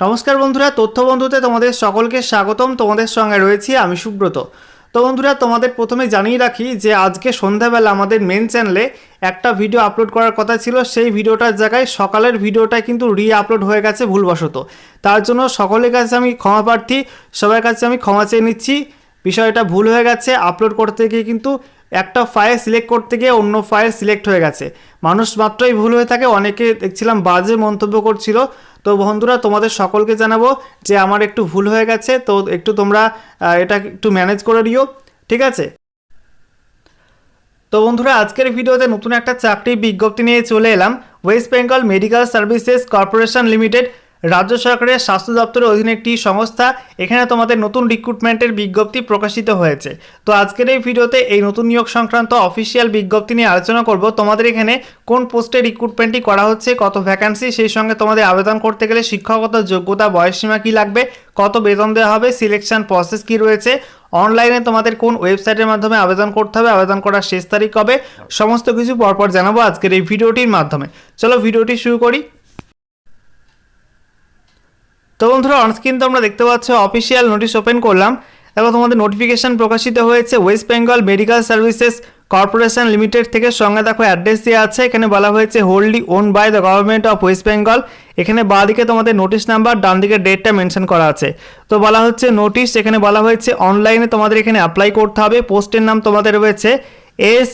নমস্কার বন্ধুরা, তথ্য বন্ধুতে তোমাদের সকলকে স্বাগতম। তোমাদের সঙ্গে রয়েছি আমি সুব্রত। তো বন্ধুরা, তোমাদের প্রথমে জানিয়ে রাখি যে আজকে সন্ধ্যাবেলা আমাদের মেন চ্যানেলে একটা ভিডিও আপলোড করার কথা ছিল। সেই ভিডিওটার জায়গায় সকালের ভিডিওটা কিন্তু রি আপলোড হয়ে গেছে ভুলবশত। তার জন্য সকলের কাছে আমি ক্ষমা প্রার্থী, সবার কাছে আমি ক্ষমা চেয়ে নিচ্ছি। বিষয়টা ভুল হয়ে গেছে আপলোড করতে গিয়ে কিন্তু একটা ফাইল সিলেক্ট করতে গিয়ে অন্য ফাইল সিলেক্ট হয়ে গেছে। মানুষ মাত্রই ভুল হয়ে থাকে, অনেকে দেখছিলাম বাজে মন্তব্য করছিল। তো বন্ধুরা, তোমাদের সকলকে জানাব যে আমার একটু ভুল হয়ে গেছে, তো একটু তোমরা এটা একটু ম্যানেজ করে দিও ঠিক আছে? তো বন্ধুরা, আজকের ভিডিওতে নতুন একটা চাকরির বিজ্ঞপ্তি নিয়ে চলে এলাম। West Bengal medical services corporation limited রাজ্য সরকারের স্বাস্থ্য দপ্তরের অধীনে একটি সংস্থা, এখানে তোমাদের নতুন রিক্রুটমেন্টের বিজ্ঞপ্তি প্রকাশিত হয়েছে। তো আজকের এই ভিডিওতে এই নতুন নিয়োগ সংক্রান্ত অফিসিয়াল বিজ্ঞপ্তি নিয়ে আলোচনা করব। তোমাদের এখানে কোন পোস্টে রিক্রুটমেন্টটি করা হচ্ছে, কত ভ্যাকান্সি সেই সঙ্গে তোমাদের আবেদন করতে গেলে শিক্ষাগত যোগ্যতা, বয়সসীমা কী লাগবে, কত বেতন দেওয়া হবে সিলেকশন প্রসেস কী রয়েছে অনলাইনে তোমাদের কোন ওয়েবসাইটের মাধ্যমে আবেদন করতে হবে, আবেদন করার শেষ তারিখ কবে, সমস্ত কিছু পরপর জানাব আজকের এই ভিডিওটির মাধ্যমে। চলো ভিডিওটি শুরু করি। তো বন্ধুরা অনস্ক্রিন তোমরা দেখতে পাচ্ছ অফিসিয়াল নোটিশ ওপেন করলাম। দেখো, তোমাদের নোটিফিকেশন প্রকাশিত হয়েছে West Bengal medical services corporation limited থেকে। সঙ্গে দেখো অ্যাড্রেস দেওয়া আছে। এখানে বলা হয়েছে হোল্ডলি owned by the government of West Bengal এখানে বাঁ দিকে তোমাদের নোটিশ নাম্বার ডান দিকে ডেটটা মেনশন করা আছে। তো বলা হচ্ছে নোটিশ এখানে বলা হয়েছে অনলাইনে তোমাদের এখানে অ্যাপ্লাই করতে হবে। পোস্টের নাম তোমাদের রয়েছে S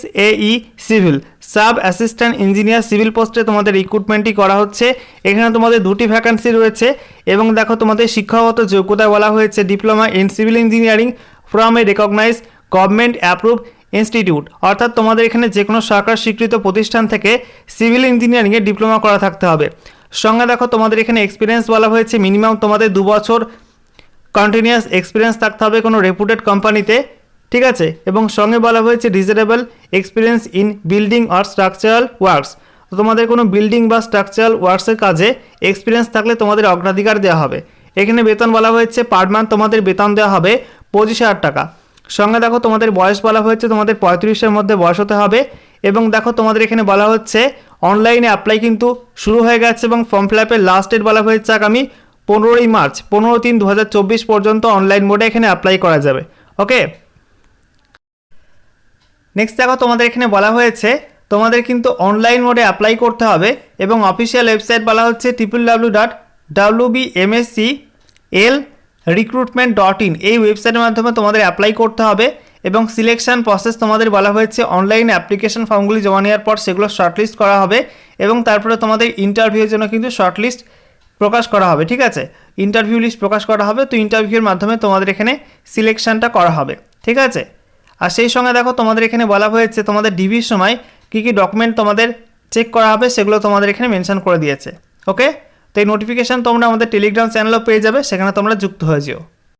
E civil. Sub assistant engineer civil পোস্টে তোমাদের রিক্রুটমেন্টই করা হচ্ছে। এখানে তোমাদের দুটি ভ্যাকান্সি রয়েছে এবং দেখো তোমাদের শিক্ষাগত যোগ্যতা বলা হয়েছে। Diploma in civil engineering from a recognise government approve institute অর্থাৎ তোমাদের এখানে যে কোনো সরকার স্বীকৃত প্রতিষ্ঠান থেকে সিভিল ইঞ্জিনিয়ারিংয়ে ডিপ্লোমা করা থাকতে হবে। সঙ্গে দেখো তোমাদের এখানে এক্সপিরিয়েন্স বলা হয়েছে। মিনিমাম তোমাদের দু বছর কন্টিনিউয়াস এক্সপিরিয়েন্স থাকতে হবে কোনো রেপুটেড কোম্পানিতে ঠিক আছে? এবং সঙ্গে বলা হয়েছে ডিজারেবল এক্সপিরিয়েন্স ইন বিল্ডিং আর স্ট্রাকচারাল ওয়ার্কস। তোমাদের কোনো বিল্ডিং বা স্ট্রাকচারাল ওয়ার্কসের কাজে এক্সপিরিয়েন্স থাকলে তোমাদের অগ্রাধিকার দেওয়া হবে। এখানে বেতন বলা হয়েছে, পার মান্থ তোমাদের বেতন দেওয়া হবে পঁচিশ হাজার টাকা। সঙ্গে দেখো তোমাদের বয়স বলা হয়েছে, তোমাদের পঁয়ত্রিশের মধ্যে বয়স হতে হবে। এবং দেখো তোমাদের এখানে বলা হচ্ছে, অনলাইনে অ্যাপ্লাই কিন্তু শুরু হয়ে গেছে এবং ফর্ম ফিল আপের লাস্ট ডেট বলা হয়েছে আগামী পনেরোই মার্চ, পনেরো তিন দু পর্যন্ত অনলাইন মোডে এখানে অ্যাপ্লাই করা যাবে। ওকে নেক্সট দেখো, তোমাদের এখানে বলা হয়েছে, তোমাদের কিন্তু অনলাইন মোডে অ্যাপ্লাই করতে হবে এবং অফিসিয়াল ওয়েবসাইট বলা হচ্ছে triple W dot W B MSC L recruitment dot in এই ওয়েবসাইটের মাধ্যমে তোমাদের অ্যাপ্লাই করতে হবে এবং সিলেকশন প্রসেস তোমাদের বলা হয়েছে অনলাইন অ্যাপ্লিকেশন ফর্মগুলি জমা নেওয়ার পর সেগুলো শর্টলিস্ট করা হবে এবং তারপরে তোমাদের ইন্টারভিউয়ের জন্য কিন্তু শর্টলিস্ট প্রকাশ করা হবে, ঠিক আছে? ইন্টারভিউ লিস্ট প্রকাশ করা হবে, তো ইন্টারভিউয়ের মাধ্যমে তোমাদের এখানে সিলেকশনটা করা হবে, ঠিক আছে? আর সেই সঙ্গে দেখো তোমাদের এখানে বলা হয়েছে, তোমাদের ডিভির সময় কী কী ডকুমেন্ট তোমাদের চেক করা হবে সেগুলো তোমাদের এখানে মেনশন করে দিয়েছে ওকে তো এই নোটিফিকেশান তোমরা আমাদের টেলিগ্রাম চ্যানেলও পেয়ে যাবে, সেখানে তোমরা যুক্ত হয়ে যেও।